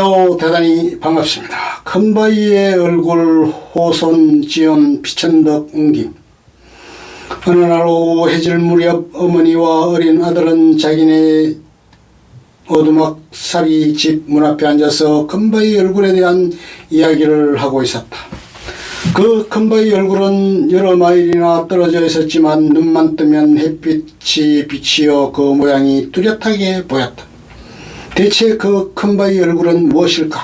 요 대단히 반갑습니다. 큰바위의 얼굴 호손 지연 피천덕 웅김 어느 날 오후 해질 무렵 어머니와 어린 아들은 자기네 오두막살이 집 문 앞에 앉아서 큰바위 얼굴에 대한 이야기를 하고 있었다. 그 큰바위 얼굴은 여러 마일이나 떨어져 있었지만 눈만 뜨면 햇빛이 비치어 그 모양이 뚜렷하게 보였다. 대체 그 큰 바위 얼굴은 무엇일까?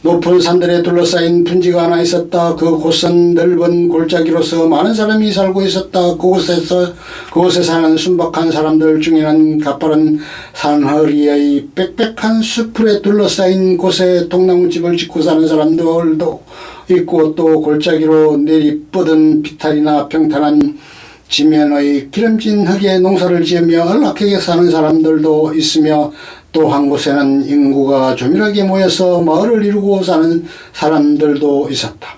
높은 산들에 둘러싸인 분지가 하나 있었다. 그 곳은 넓은 골짜기로서 많은 사람이 살고 있었다. 그곳에서 그곳에 사는 순박한 사람들 중에는 가파른 산허리의 빽빽한 숲풀에 둘러싸인 곳에 통나무집을 짓고 사는 사람들도 있고 또 골짜기로 내리뻗은 비탈이나 평탄한 지면의 기름진 흙에 농사를 지으며 안락하게 사는 사람들도 있으며 또 한 곳에는 인구가 조밀하게 모여서 마을을 이루고 사는 사람들도 있었다.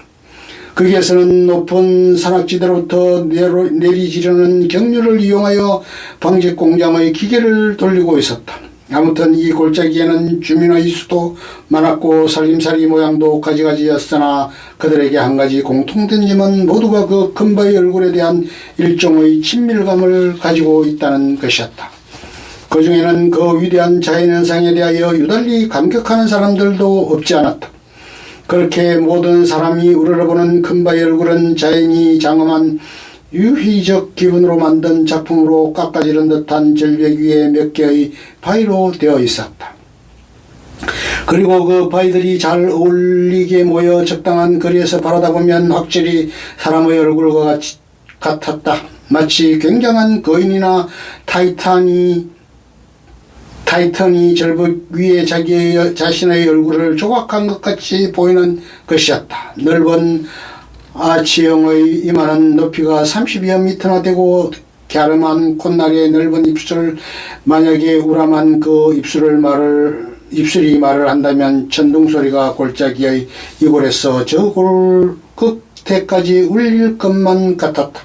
거기에서는 높은 산악지대로부터 내로- 내리지르는 경류를 이용하여 방직 공장의 기계를 돌리고 있었다. 아무튼 이 골짜기에는 주민의 수도 많았고 살림살이 모양도 가지가지였으나 그들에게 한 가지 공통된 점은 모두가 그 큰바위 얼굴에 대한 일종의 친밀감을 가지고 있다는 것이었다. 그 중에는 그 위대한 자연현상에 대하여 유달리 감격하는 사람들도 없지 않았다. 그렇게 모든 사람이 우러러보는 큰바위 얼굴은 자연이 장엄한 유희적 기분으로 만든 작품으로 깎아지른 듯한 절벽 위에 몇 개의 바위로 되어 있었다. 그리고 그 바위들이 잘 어울리게 모여 적당한 거리에서 바라다 보면 확실히 사람의 얼굴과 같이, 같았다. 마치 굉장한 거인이나 타이탄이 타이탄이 절벽 위에 자기의 자신의 얼굴을 조각한 것 같이 보이는 것이었다. 넓은 아치형의 이마는 높이가 30여 미터나 되고 갸름한 콧날의 넓은 입술 만약에 우람한 그 입술을 말을 입술이 말을 한다면 천둥 소리가 골짜기의 이골에서 저 골 끝에까지 울릴 것만 같았다.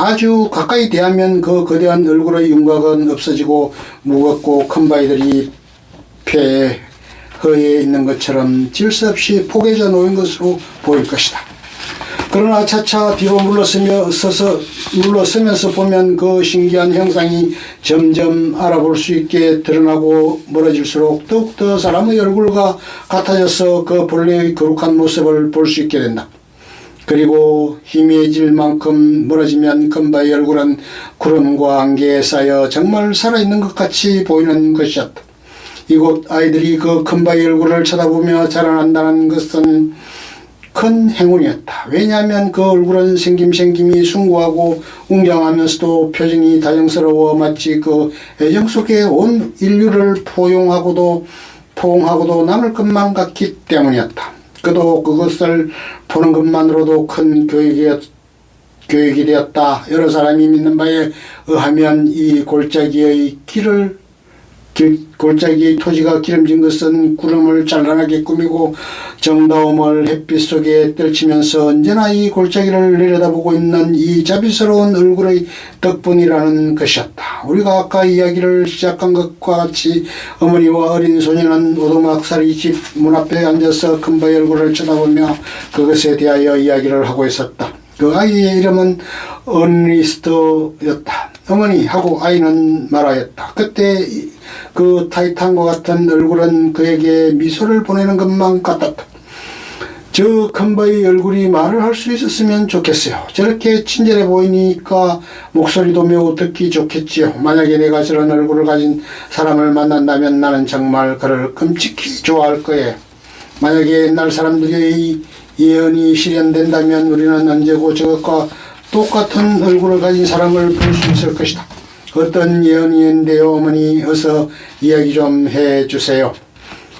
아주 가까이 대하면 그 거대한 얼굴의 윤곽은 없어지고 무겁고 큰 바위들이 폐허에 있는 것처럼 질서 없이 포개져 놓인 것으로 보일 것이다. 그러나 차차 뒤로 물러서며 서서 물러서면서 보면 그 신기한 형상이 점점 알아볼 수 있게 드러나고 멀어질수록 더욱더 사람의 얼굴과 같아져서 그 본래의 거룩한 모습을 볼 수 있게 된다. 그리고 희미해질 만큼 멀어지면 금바의 얼굴은 구름과 안개에 쌓여 정말 살아있는 것 같이 보이는 것이었다. 이곳 아이들이 그 금바의 얼굴을 쳐다보며 자라난다는 것은 큰 행운이었다. 왜냐하면 그 얼굴은 생김생김이 숭고하고 웅장하면서도 표정이 다정스러워 마치 그 애정 속에 온 인류를 포용하고도 포옹하고도 남을 것만 같기 때문이었다. 그도 그것을 보는 것만으로도 큰 교육이었, 교육이 되었다. 여러 사람이 믿는 바에 의하면 이 골짜기의 길을 길, 골짜기의 토지가 기름진 것은 구름을 찬란하게 꾸미고 정다움을 햇빛 속에 떨치면서 언제나 이 골짜기를 내려다보고 있는 이 자비스러운 얼굴의 덕분이라는 것이었다. 우리가 아까 이야기를 시작한 것과 같이 어머니와 어린 소녀는 오두막살이 집 문 앞에 앉아서 큰바위 얼굴을 쳐다보며 그것에 대하여 이야기를 하고 있었다. 그 아이의 이름은 언리스트였다. 어머니 하고 아이는 말하였다. 그때 이- 그 타이탄과 같은 얼굴은 그에게 미소를 보내는 것만 같았다. 저 큰바위 얼굴이 말을 할 수 있었으면 좋겠어요. 저렇게 친절해 보이니까 목소리도 매우 듣기 좋겠지요. 만약에 내가 저런 얼굴을 가진 사람을 만난다면 나는 정말 그를 끔찍히 좋아할 거예요. 만약에 옛날 사람들의 예언이 실현된다면 우리는 언제고 저것과 똑같은 얼굴을 가진 사람을 볼 수 있을 것이다. 어떤 예언이인데요, 어머니 어서 이야기 좀 해주세요.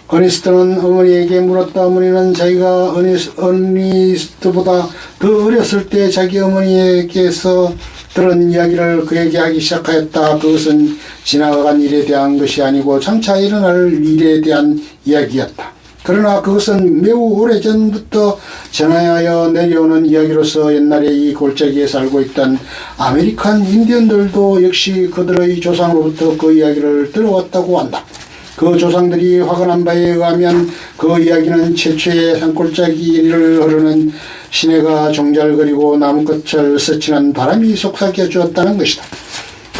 어니스트는 어머니에게 물었다. 어머니는 자기가 어니스, 어니스트보다 더 어렸을 때 자기 어머니에게서 들은 이야기를 그에게 하기 시작하였다. 그것은 지나간 일에 대한 것이 아니고 장차 일어날 일에 대한 이야기였다. 그러나 그것은 매우 오래전부터 전하여 내려오는 이야기로서 옛날에 이 골짜기에 살고 있던 아메리칸 인디언들도 역시 그들의 조상으로부터 그 이야기를 들어왔다고 한다. 그 조상들이 화근한 바에 의하면 그 이야기는 최초의 산골짜기를 흐르는 시내가 종잘거리고 나무꽃을 스치는 바람이 속삭여 주었다는 것이다.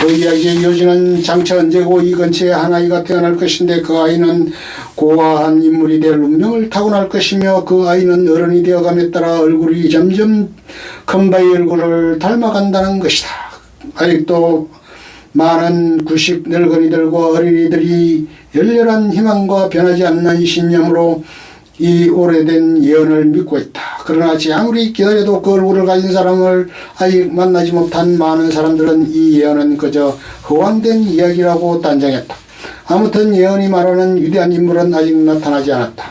그 이야기의 요지는 장차 언제고 이 근처에 한 아이가 태어날 것인데 그 아이는 고아한 인물이 될 운명을 타고날 것이며 그 아이는 어른이 되어감에 따라 얼굴이 점점 큰 바위 얼굴을 닮아간다는 것이다. 아직도 많은 구식 늙은이들과 어린이들이 열렬한 희망과 변하지 않는 신념으로 이 오래된 예언을 믿고 있다. 그러나 지 아무리 기다려도 그 얼굴을 가진 사람을 아직 만나지 못한 많은 사람들은 이 예언은 그저 허황된 이야기라고 단정했다. 아무튼 예언이 말하는 위대한 인물은 아직 나타나지 않았다.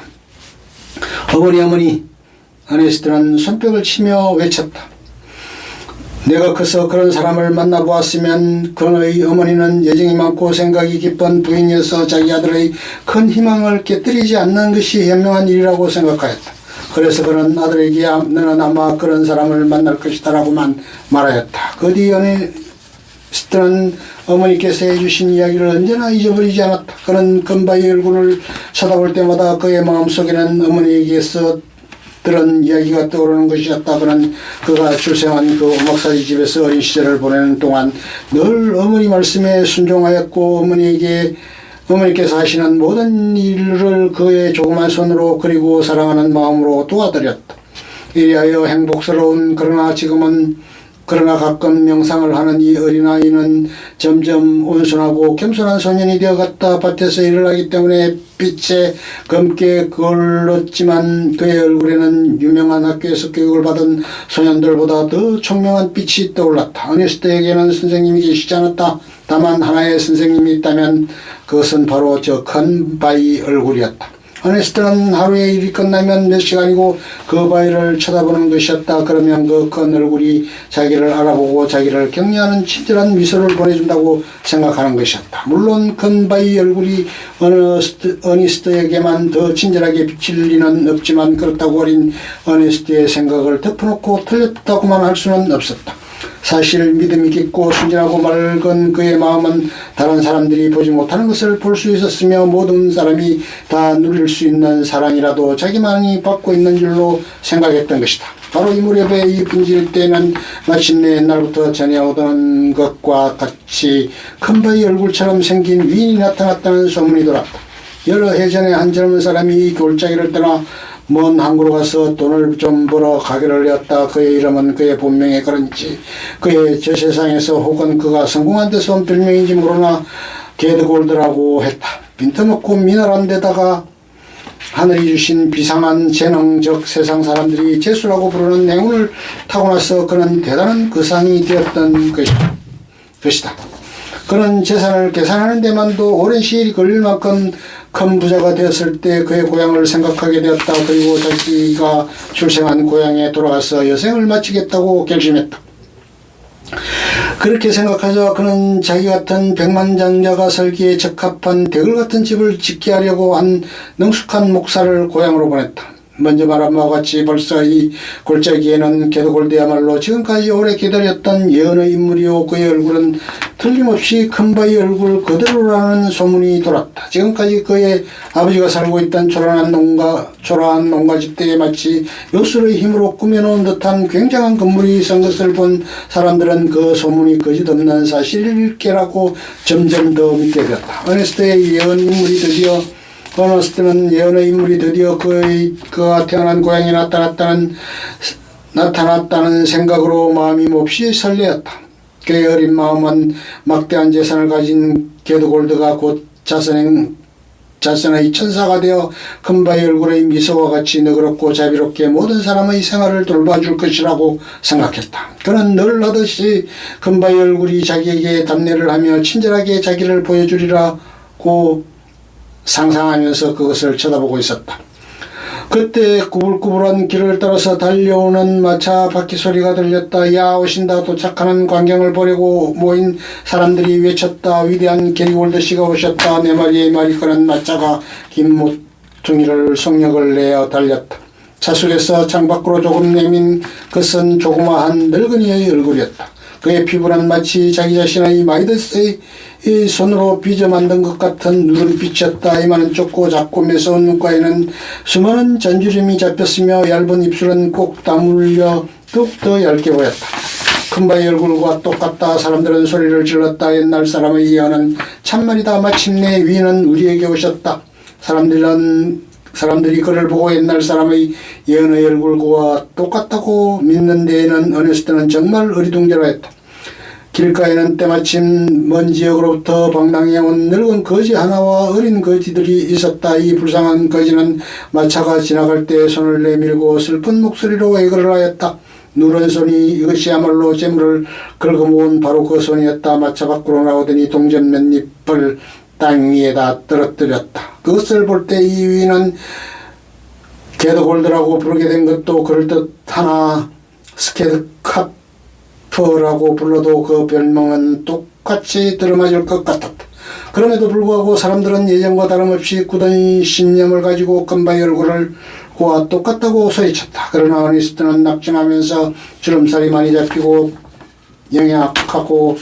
어머니 어머니 아네스트는 손뼉을 치며 외쳤다. 내가 커서 그런 사람을 만나보았으면 그의 어머니는 예정이 많고 생각이 깊은 부인이어서 자기 아들의 큰 희망을 깨뜨리지 않는 것이 현명한 일이라고 생각하였다. 그래서 그는 아들에게 아- 너는 아마 그런 사람을 만날 것이다 라고만 말하였다. 그 뒤 연애 스트는 어머니께서 해주신 이야기를 언제나 잊어버리지 않았다. 그는 금바의 얼굴을 쳐다볼 때마다 그의 마음속에는 어머니에게서 들은 이야기가 떠오르는 것이었다. 그는 그가 출생한 그 오막살이 집에서 어린 시절을 보내는 동안 늘 어머니 말씀에 순종하였고 어머니에게 어머니께서 하시는 모든 일을 그의 조그만 손으로 그리고 사랑하는 마음으로 도와드렸다. 이리하여 행복스러운 그러나 지금은 그러나 가끔 명상을 하는 이 어린아이는 점점 온순하고 겸손한 소년이 되어갔다. 밭에서 일을 하기 때문에 빛에 검게 걸렀지만 그의 얼굴에는 유명한 학교에서 교육을 받은 소년들보다 더 총명한 빛이 떠올랐다. 어니스트에게는 선생님이 계시지 않았다. 다만 하나의 선생님이 있다면 그것은 바로 저 큰 바위 얼굴이었다. 어네스트는 하루의 일이 끝나면 몇 시간이고 그 바위를 쳐다보는 것이었다. 그러면 그 큰 얼굴이 자기를 알아보고 자기를 격려하는 친절한 미소를 보내준다고 생각하는 것이었다. 물론 큰 바위 얼굴이 어니스트, 어니스트에게만 더 친절하게 비칠 리는 없지만 그렇다고 어린 어니스트의 생각을 덮어놓고 틀렸다고만 할 수는 없었다. 사실 믿음이 깊고 순진하고 맑은 그의 마음은 다른 사람들이 보지 못하는 것을 볼 수 있었으며 모든 사람이 다 누릴 수 있는 사랑이라도 자기만이 받고 있는 줄로 생각했던 것이다. 바로 이 무렵에 이 분질 때는 마침내 옛날부터 전해오던 것과 같이 큰 바위 얼굴처럼 생긴 위인이 나타났다는 소문이 돌았다. 여러 해 전에 한 젊은 사람이 이 골짜기를 떠나 먼 항구로 가서 돈을 좀 벌어 가게를 열었다. 그의 이름은 그의 본명에 그런지 그의 저 세상에서 혹은 그가 성공한 데서 온 별명인지 모르나 게드골드라고 했다. 빈터먹고 미나란 데다가 하늘이 주신 비상한 재능적 세상 사람들이 재수라고 부르는 행운을 타고나서 그는 대단한 거상이 되었던. 것이다. 그는 재산을 계산하는 데만도 오랜 시일이 걸릴 만큼 큰 부자가 되었을 때 그의 고향을 생각하게 되었다. 그리고 자기가 출생한 고향에 돌아가서 여생을 마치겠다고 결심했다. 그렇게 생각하자 그는 자기 같은 백만장자가 살기에 적합한 대글 같은 집을 짓게 하려고 한 능숙한 목사를 고향으로 보냈다. 먼저 말한 바와 같이 벌써 이 골짜기에는 게도골드야말로 지금까지 오래 기다렸던 예언의 인물이요 그의 얼굴은 틀림없이 큰바위 얼굴 그대로라는 소문이 돌았다. 지금까지 그의 아버지가 살고 있던 초라한 농가 초라한 농가 집대에 마치 요술의 힘으로 꾸며놓은 듯한 굉장한 건물이 선 것을 본 사람들은 그 소문이 거짓없는 사실일게라고 점점 더 믿게 되었다. 어네스트의 예언 인물이 드디어 어너스트는 예언의 인물이 드디어 그의 그가 태어난 고향에 나타났다는 나타났다는 생각으로 마음이 몹시 설레었다. 그의 어린 마음은 막대한 재산을 가진 게드골드가 곧 자선행 자선의 천사가 되어 큰바위 얼굴의 미소와 같이 너그럽고 자비롭게 모든 사람의 생활을 돌봐줄 것이라고 생각했다. 그는 늘 하듯이 큰바위 얼굴이 자기에게 답례를 하며 친절하게 자기를 보여주리라고 상상하면서 그것을 쳐다보고 있었다. 그때 구불구불한 길을 따라서 달려오는 마차 바퀴 소리가 들렸다. 야 오신다 도착하는 광경을 보려고 모인 사람들이 외쳤다. 위대한 게리골드 씨가 오셨다. 네 마리의 말이 끄는 마차가 긴 모퉁이를 속력을 내어 달렸다. 차 속에서 창밖으로 조금 내민 그것은 조그마한 늙은이의 얼굴이었다. 그의 피부는 마치 자기 자신의 마이더스의 이 손으로 빚어 만든 것 같은 누름빛이었다. 이마는 좁고 작고 매서운 눈가에는 수많은 잔주름이 잡혔으며 얇은 입술은 꼭 다물려 더욱더 얇게 보였다. 큰바위 얼굴과 똑같다. 사람들은 소리를 질렀다. 옛날 사람의 예언은 참말이다. 마침내 위는 우리에게 오셨다. 사람들은 사람들이 그를 보고 옛날 사람의 예언의 얼굴과 똑같다고 믿는 데에는 어네스트는 정말 어리둥절했다. 길가에는 때마침 먼 지역으로부터 방랑해 온 늙은 거지 하나와 어린 거지들이 있었다. 이 불쌍한 거지는 마차가 지나갈 때 손을 내밀고 슬픈 목소리로 애걸을 하였다. 누런 손이 이것이야말로 재물을 긁어모은 바로 그 손이었다. 마차 밖으로 나오더니 동전 몇 잎을 땅 위에다 떨어뜨렸다. 그것을 볼 때 이 위는 게더골드라고 부르게 된 것도 그럴듯하나 스케드 카프라고 불러도 그 별명은 똑같이 들어맞을 것 같았다. 그럼에도 불구하고 사람들은 예전과 다름없이 굳은 신념을 가지고 금바이 얼굴을 고와 똑같다고 소리쳤다. 그러나 어니스트는 낙심하면서 주름살이 많이 잡히고 영약하고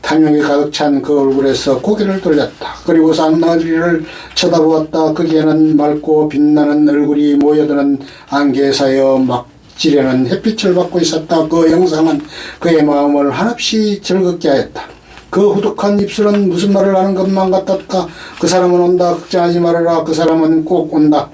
탐욕이 가득 찬 그 얼굴에서 고개를 돌렸다. 그리고 쌍나리를 쳐다보았다. 거기에는 맑고 빛나는 얼굴이 모여드는 안개에 사여 막 지려는 햇빛을 받고 있었다. 그 영상은 그의 마음을 한없이 즐겁게 하였다. 그 후둑한 입술은 무슨 말을 하는 것만 같았다. 그 사람은 온다. 걱정하지 말아라. 그 사람은 꼭 온다.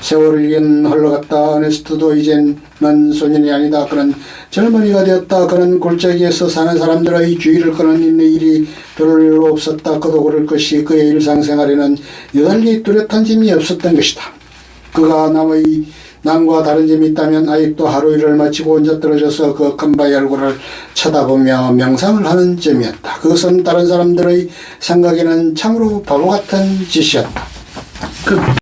세월이 흘러갔다. 어네스트도 이젠 넌 소년이 아니다. 그는 젊은이가 되었다. 그는 골짜기에서 사는 사람들의 주의를 끄는 일이 별로 없었다. 그도 그럴 것이 그의 일상생활에는 여달리 뚜렷한 점이 없었던 것이다. 그가 남의 남과 다른 점이 있다면 아직도 하루 일을 마치고 혼자 떨어져서 그 큰 바위 얼굴을 쳐다보며 명상을 하는 점이었다. 그것은 다른 사람들의 생각에는 참으로 바보 같은 짓이었다. 그